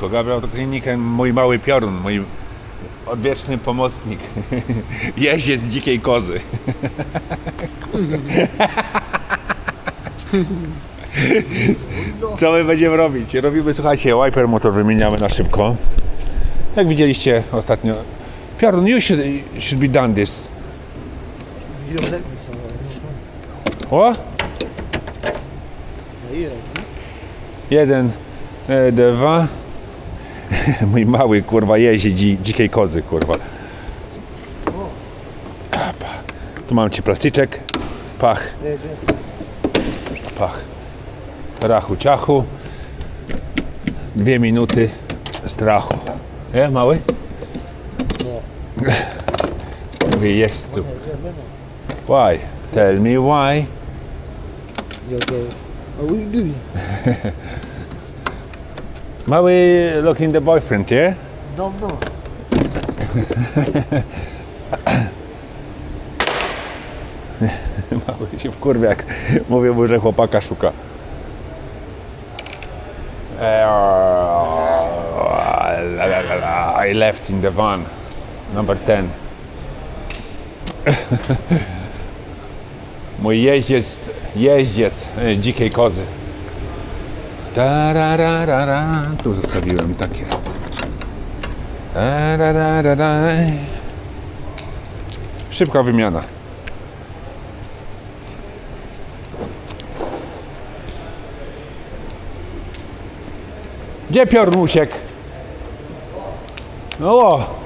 Szybko, Gabriel to klinikę, mój mały piorun, mój odwieczny pomocnik. Jeździec dzikiej kozy. Co my będziemy robić? Robimy, słuchajcie, wiper motor wymieniamy na szybko. Jak widzieliście ostatnio. Piorun, you should, should be done this. O? Jeden, e, dwa. Mój mały kurwa jeździ dzi, dzikiej kozy kurwa. Apa. Tu mam ci plastyczek. Pach, pach. Rachu ciachu. Dwie minuty strachu. Nie, mały? Mówię, jeźdźcu. Why? Tell me why. You'll go, what you doing? Mały looking the boyfriend, yeah? No, no. Mały się wkurwia, jak mówię mu, że chłopaka szuka. I left in the van. Number 10. Mój jeździec, jeździec e, dzikiej kozy. Tarararara. Tu zostawiłem, tak jest. Tarararara. Szybka wymiana. Gdzie piorun uciekł? No o.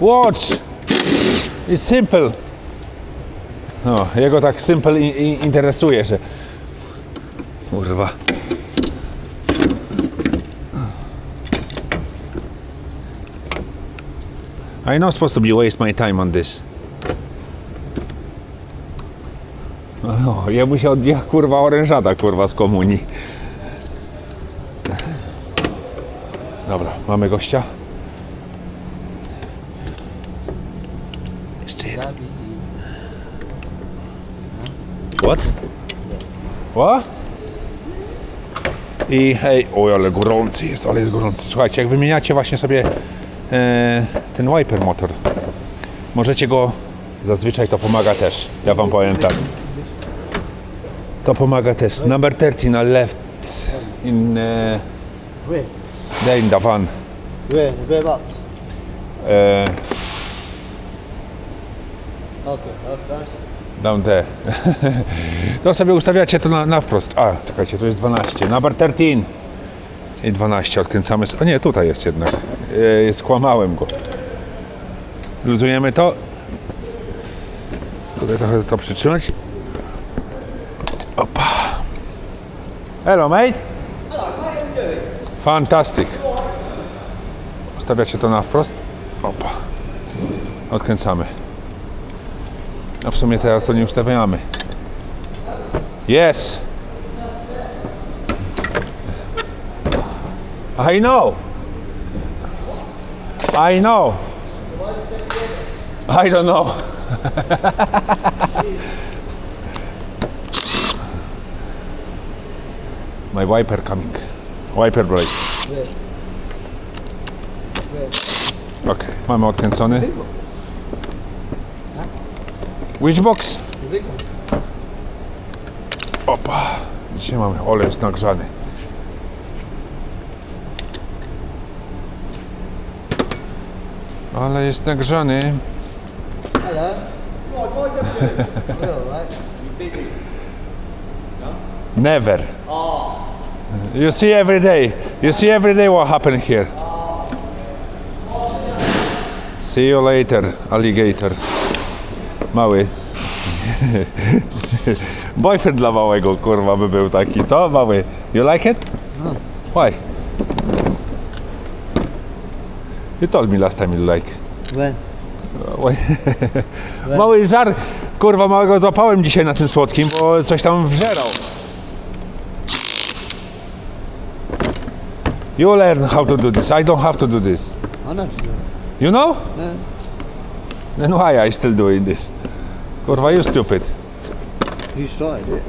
Watch. It's simple. No, jego tak simple i, i interesuje, że... Kurwa. I not supposed to be waste my time on this. No, jemu się odbija kurwa orężada kurwa z komunii. Dobra, mamy gościa. Jeszcze jeden. What? What? I hej, oj, ale gorący jest, ale jest gorący. Słuchajcie, jak wymieniacie właśnie sobie e, ten wiper motor, możecie go, zazwyczaj to pomaga też, ja wam powiem tak. To pomaga też. Number 13 na left in e, there in the van. Where? Whereabouts? E, Okay, okay, that's down there. to sobie ustawiacie to na, na wprost. A, czekajcie, tu jest 12. Number 13. I 12 odkręcamy. O nie, tutaj jest jednak. E, skłamałem go. Luzujemy to. Tutaj trochę to przytrzymać. Opa. Hello, mate. Fantastic. Ustawiacie to na wprost. Opa. Odkręcamy. A w sumie teraz to nie ustawiamy. Yes. I know. I know. I don't know. My wiper coming. Wiper brake. Ok, mamy odkręcony. Which box? Opa. Dzisiaj mamy olej jest nagrzany. Ale jest nagrzany. Hello. Right. Never. You see every day. You see every day what happened here. See you later, alligator. Mały. Boyfriend dla małego, kurwa, by był taki, co? Mały. You like it? No. Why? You told me last time you like. When? Oj. Mały żar, kurwa, małego złapałem dzisiaj na tym słodkim, bo coś tam wżerał. You learn how to do this. I don't have to do this. You know? No. Then why I still doing this? Kurwa, you stupid. You started it.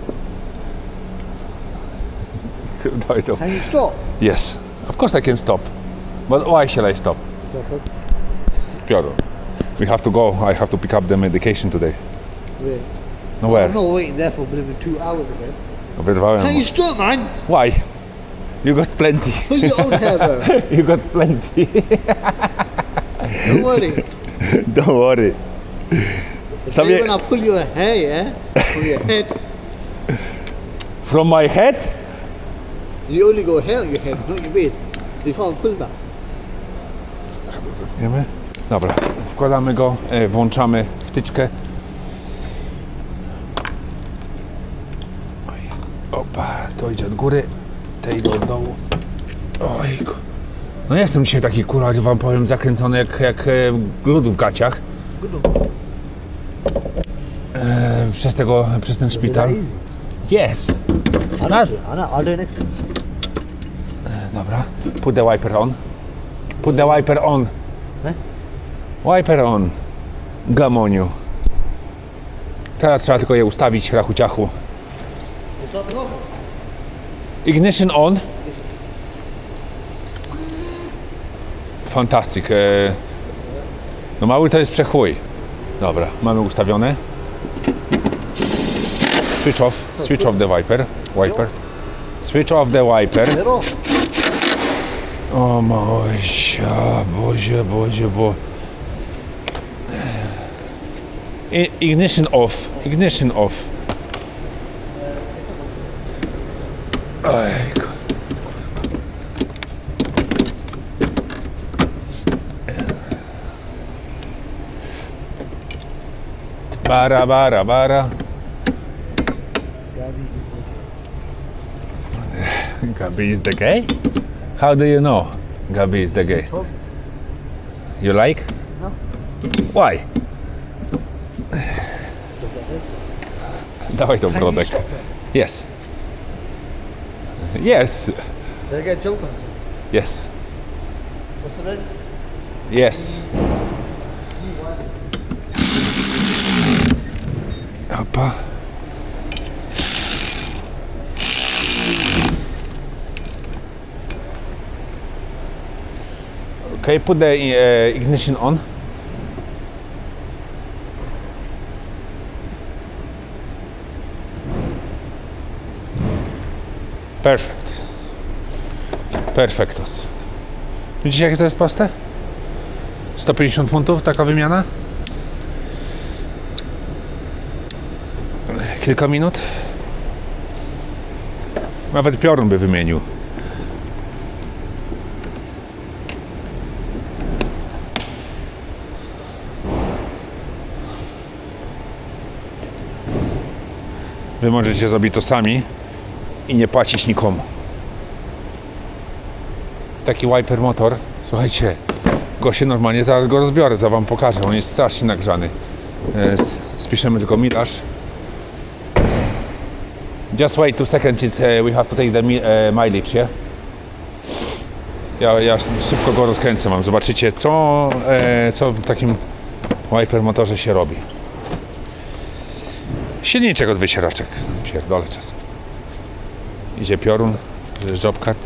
Dawaj to. Can you stop? Yes, of course I can stop. But why shall I stop? That's it. Piotr, we have to go. I have to pick up the medication today. Wait. No where? I'm not waiting there for bloody two hours again. Can you stop, man? Why? You got plenty. Pull your own hair, bro. you got plenty. Don't worry. Don't worry. Sobie- when I pull your hair, yeah? From your head. From my head? You only go hair on your head, not your beard. You can't pull that. Wiemy? Dobra, wkładamy go, e, włączamy wtyczkę. Opa, to idzie od góry, te idą od dołu. Ojku. No jestem dzisiaj taki kurwa, wam powiem, zakręcony jak, jak e, glut w gaciach. E, przez tego, przez ten szpital. Yes! Do it next time. Dobra, put the wiper on. Put the wiper on. Wiper on. Gamoniu. Teraz trzeba tylko je ustawić, rachu ciachu. You start the off? Ignition on. Fantastic. E, No mały to jest przechój. Dobra, mamy ustawione. Switch off. Switch off the wiper. Wiper. Switch off the wiper. O Mosia, Bozie, Bozie, bo... Ignition off, ignition off. Ojku. Bara, bara, bara. Gabby is like Gabi is the gay? How do you know Gabi is the gay? You like? No. Why? What's that say? Dawaj tą brodek. Yes. Yes. Did I get a joke on something? Yes. What's the red? Yes. Opa. Okay, put the uh, ignition on. Perfect. Perfectos. Widzicie jakie to jest proste? 150 funtów taka wymiana? Kilka minut? Nawet piorun by wymienił. Wy możecie zrobić to sami i nie płacić nikomu. Taki wiper motor, słuchajcie, go się normalnie, zaraz go rozbiorę, za wam pokażę, on jest strasznie nagrzany. E, Spiszemy tylko milaż. Just wait two seconds, it's, uh, we have to take the mi- uh, mileage, yeah? Ja, ja szybko go rozkręcę mam, zobaczycie co, e, co w takim wiper motorze się robi. Silniczek od wysieraczek, pierdolę czasem. Idzie piorun, jobcard,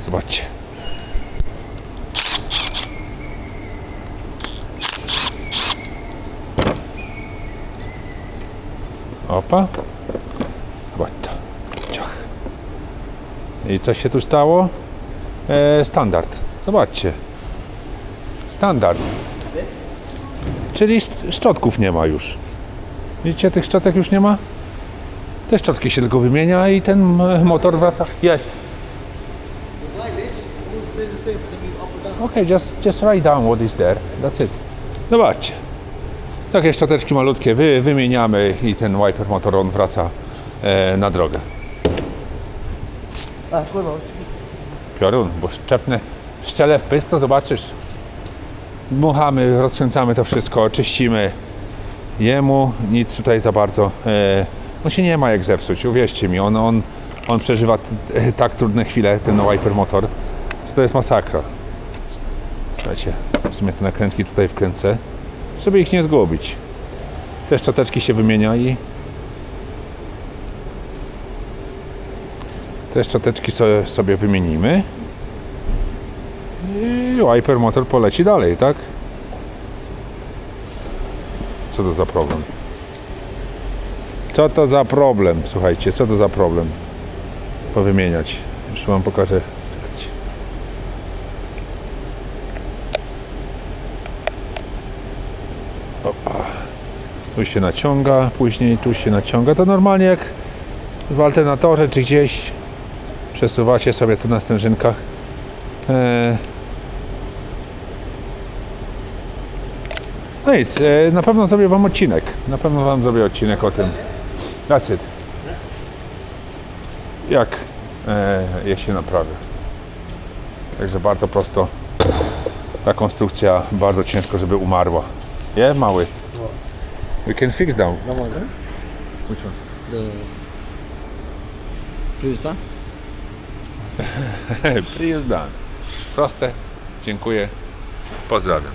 zobaczcie. Opa. I co się tu stało? E, standard. Zobaczcie. Standard. Czyli szcz- szczotków nie ma już. Widzicie, tych szczotek już nie ma? Te szczotki się tylko wymienia i ten motor wraca. Down. Okay, just, just write down what is there. That's it. Zobaczcie. Takie szczoteczki malutkie wy, wymieniamy i ten wiper motor on wraca e, na drogę. Ah, go on. Piorun, bo szczepnę szczelę w pysk, to zobaczysz. Dmuchamy, rozkręcamy to wszystko, czyścimy. Jemu nic tutaj za bardzo. E, on się nie ma jak zepsuć, uwierzcie mi. On, on, on przeżywa tak trudne chwile, ten wiper motor, to jest masakra. Słuchajcie, w sumie te nakrętki tutaj wkręcę, żeby ich nie zgubić. Te szczoteczki się wymienia i Te szczoteczki sobie, sobie wymienimy. I wiper motor poleci dalej, tak? Co to za problem? Co to za problem? Słuchajcie, co to za problem? Powymieniać. Już wam pokażę. Tu się naciąga, później tu się naciąga. To normalnie jak w alternatorze czy gdzieś przesuwacie sobie tu na sprężynkach. Eee. No nic, e, na pewno zrobię wam odcinek. Na pewno wam zrobię odcinek o tym. That's it. Jak e, je się naprawia. Także bardzo prosto. Ta konstrukcja bardzo ciężko, żeby umarła. Je, mały. We can fix down. No more, Which one? The previous done. Proste. Dziękuję. Pozdrawiam.